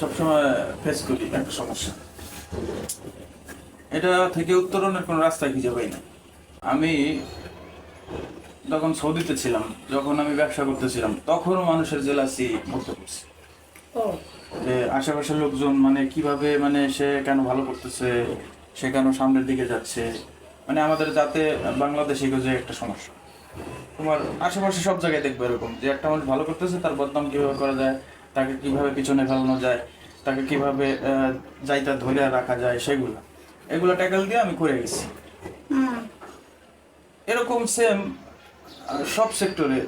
সবসময় ফেস করি একটা সমস্যা। এটা থেকে উত্তরণের কোনো রাস্তা খুঁজে পাই না। আমি তখন সৌদিতে ছিলাম যখন আমি ব্যবসা করতেছিলাম তখনও মানুষের জেলাসি মধ্যে ও। যে আশেপাশের লোকজন মানে কীভাবে মানে সে কেন ভালো করতেছে সে কেন সামনের দিকে যাচ্ছে মানে আমাদের যাতে বাংলাদেশে যে একটা সমস্যা। তোমার আশেপাশে সব জায়গায় দেখবে এরকম যে একটা মানুষ ভালো করতেছে তার বদনাম কীভাবে করা যায় তাকে কীভাবে পিছনে ফেলানো যায় তাকে কীভাবে যাইতা ধরে রাখা যায় সেগুলো। এগুলো ট্যাকল দিয়ে আমি করে গেছি। এরকম সেম সব সেক্টরে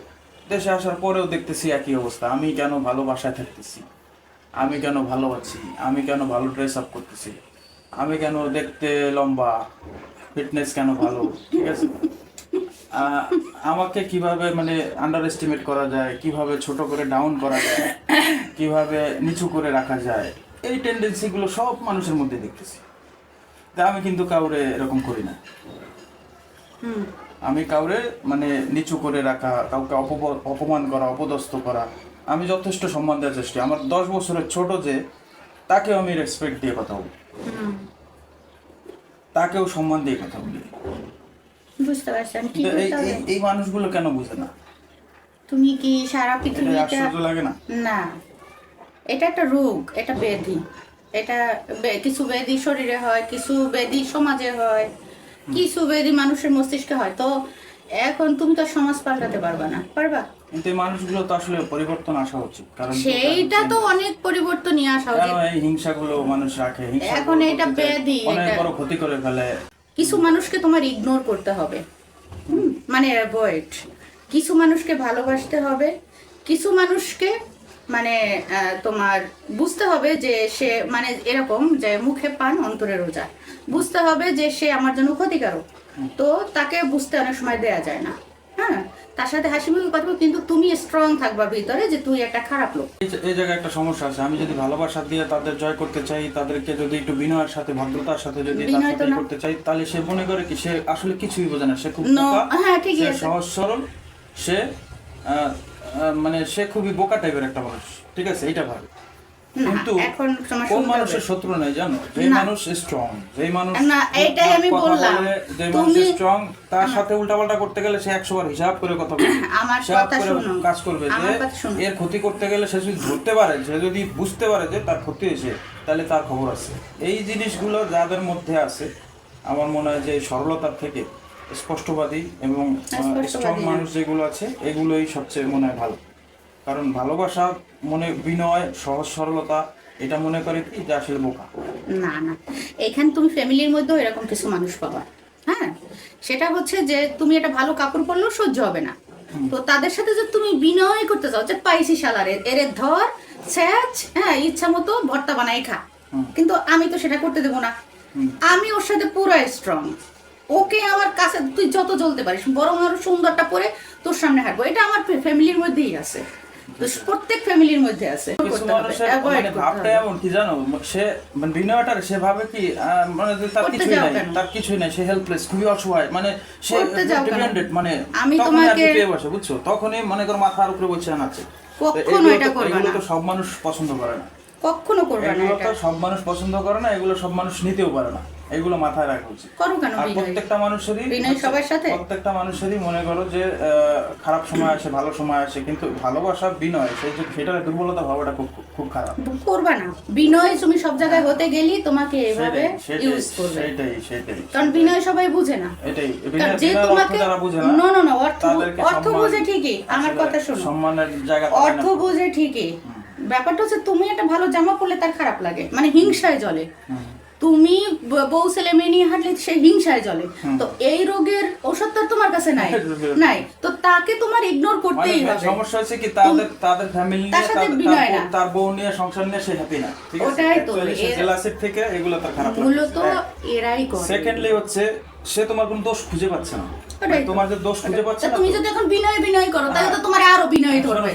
দেশে আসার পরেও দেখতেছি একই অবস্থা। আমি কেন ভালোবাসায় থাকতেছি? আমি কেন ভালো আছি? আমি কেন ভালো ড্রেস আপ করতেছি? আমি কেন দেখতে লম্বা? ফিটনেস কেন ভালো? ঠিক আছে? আমাকে কীভাবে মানে আন্ডার এস্টিমেট করা যায়? কীভাবে ছোট করে ডাউন করা যায়? কীভাবে নিচু করে রাখা যায় এই টেন্ডেন্সিগুলো সব মানুষের মধ্যে দেখতেছি। তা আমি কিন্তু কাউরে এরকম করি না। আমি কাউরে মানে নিচু করে রাখা কাউকে অপমান করা অপদস্থ করা আমি যথেষ্ট সম্মান দেওয়ার চেষ্টা আমার দশ বছরের ছোট যে তাকেও আমি রেসপেক্ট দিয়ে কথা বলি। হুম। তাকেও সম্মান দিয়ে কথা বলি। বুঝতে এই মানুষগুলো কেন বুঝে না? তুমি কি সারা পৃথিবীতে লাগে না? না। এটা একটা রোগ এটা ব্যাধি। এটা কিছু ব্যাধি শরীরে হয় কিছু ব্যাধি সমাজে হয় কিছু ব্যাধি মানুষের মস্তিষ্কে হয়। তো এখন তুমি তো সমাজ পাল্টাতে পারবা না পারবা? কিন্তু মানুষগুলো তো আসলে পরিবর্তন আসা উচিত কারণ সেইটা তো অনেক পরিবর্তন নিয়ে আসা উচিত। এই হিংসাগুলো মানুষ রাখে? এখন এটা ব্যাধি, অনেক বড় ক্ষতি করে ফেলে। কিছু মানুষকে তোমার ইগনোর করতে হবে। হুম, মানে অ্যাভয়েড কিছু মানুষকে ভালোবাসতে হবে কিছু মানুষকে মানে তোমার বুঝতে হবে যে সে মানে এরকম যে মুখে পান অন্তরে রোজা। বুঝতে হবে যে সে আমার জন্য ক্ষতিকারক। তো তাকে বুঝতে অনেক সময় দেয়া যায় না। হ্যাঁ? তার সাথে হাসি মুখে কথা কিন্তু তুমি স্ট্রং থাকবা ভিতরে যে তুই একটা খারাপ লোক। এই জায়গায় একটা সমস্যা আছে। আমি যদি ভালোবাসা দিয়ে তাদের জয় করতে চাই তাদেরকে যদি একটু বিনয়ের সাথে ভদ্রতার সাথে যদি। করতে চাই তাহলে সে মনে করে কি সে আসলে কিছুই বোঝে না। সে খুব হ্যাঁ, ঠিকই আছে। সহজ সরল। সে মানে সে খুবই বোকা টাইপের একটা মানুষ। ঠিক আছে? এইটা ভাবে কিন্তু কোন মানুষের শত্রু নাই জানো? যে মানুষ স্ট্রং যে মানুষ না, এইটাই আমি বললাম। যে মানুষ স্ট্রং তার সাথে উল্টাপাল্টা করতে গেলে সে একশো বার হিসাব করে কথা বলবে। আমার কথা শোনো। কাজ করবে যে। এর ক্ষতি করতে গেলে সে যদি ধরতে পারে সে যদি বুঝতে পারে যে তার ক্ষতি হয়েছে তাহলে তার খবর আছে। এই জিনিসগুলো যাদের মধ্যে আছে আমার মনে হয় যে সরলতার থেকে স্পষ্টবাদী এবং স্ট্রং হ্যাঁ। মানুষ যেগুলো আছে এগুলোই সবচেয়ে মনে হয় ভালো। কারণ ভালোবাসা মনে বিনয় সহজ সরলতা এটা মনে করে কি যে আসলে বোকা? না না। এখানে তুমি ফ্যামিলির মধ্যেও এরকম কিছু মানুষ পাবা। হ্যাঁ? সেটা হচ্ছে যে তুমি একটা ভালো কাপড় পরলেও সহ্য হবে না। তো তাদের সাথে যে তুমি বিনয় করতে চাও যে পাইছি শালারে এর ধর স্যাচ হ্যাঁ ইচ্ছা মতো ভর্তা বানাই খা। কিন্তু আমি তো সেটা করতে দেবো না। আমি ওর সাথে পুরো স্ট্রং ওকে আমার কাছে তুই যত জ্বলতে পারিস বরং আরও সুন্দরটা পরে তোর সামনে হাঁটবো। এটা আমার ফ্যামিলির মধ্যেই আছে। প্রত্যেক ফ্যামিলির মধ্যে আছে। মানে ভাবটা এমন কি জানো? সে মানে বিনয়টার সে ভাবে কি মানে তার কিছুই নাই তার কিছুই নাই সে হেল্পলেস খুবই অসহায় মানে সে? ডিপেন্ডেন্ট মানে আমি তোমাকে- বসে বুঝছ? তখনই মনে করো মাথার উপরে বসে আছে কখনো এটা করবে না। তো সব মানুষ পছন্দ করে না। কখনো করবে না এটা। সব মানুষ পছন্দ করে না এগুলো সব মানুষ নিতেও পারে না। এগুলো মাথায় রাখা উচিত। করো কেন আর প্রত্যেকটা মানুষেরই বিনয় সবার সাথে? প্রত্যেকটা মানুষেরই মনে করো যে খারাপ সময় আসে ভালো সময় আসে কিন্তু ভালোবাসা বিনয় সেই যে সেটার দুর্বলতা ভাবাটা খুব খুব খারাপ। করবা না। বিনয় তুমি সব জায়গায় হতে গেলি তোমাকে এভাবে ইউজ করবে। সেটাই সেটাই কারণ বিনয় সবাই বুঝে না। এটাই যে তোমাকে নো না নো অর্থ অর্থ বুঝে ঠিকই। আমার কথা শোনো। সম্মানের জায়গা অর্থ। বুঝে ঠিকই। ব্যাপারটা হচ্ছে তুমি একটা ভালো জামা পরলে তার খারাপ লাগে। মানে হিংসায় জ্বলে। তুমি বউ ছেলে মেয়ে নিয়ে হাঁটলে সে হিংসায় জ্বলে। তো এই রোগের ওষুধ তো তোমার কাছে নাই। নাই। তো তাকে তোমার ইগনোর মানে করতেই হবে। সমস্যা হচ্ছে কি তাদের তাদের ফ্যামিলি তার সাথে বিনয় না। তার বউ নিয়ে সংসার নিয়ে সে হ্যাপি না ঠিক আছে? ওটাই তো, জেলাসির থেকে এগুলো তার খারাপ মূলত এরাই করে। সেকেন্ডলি হচ্ছে সে তোমার কোনো দোষ খুঁজে পাচ্ছে না। তো। তোমার যে দোষ খুঁজে পাচ্ছে না তুমি যদি এখন বিনয় বিনয় করো তাহলে তো তোমার আরও বিনয় ধরবে।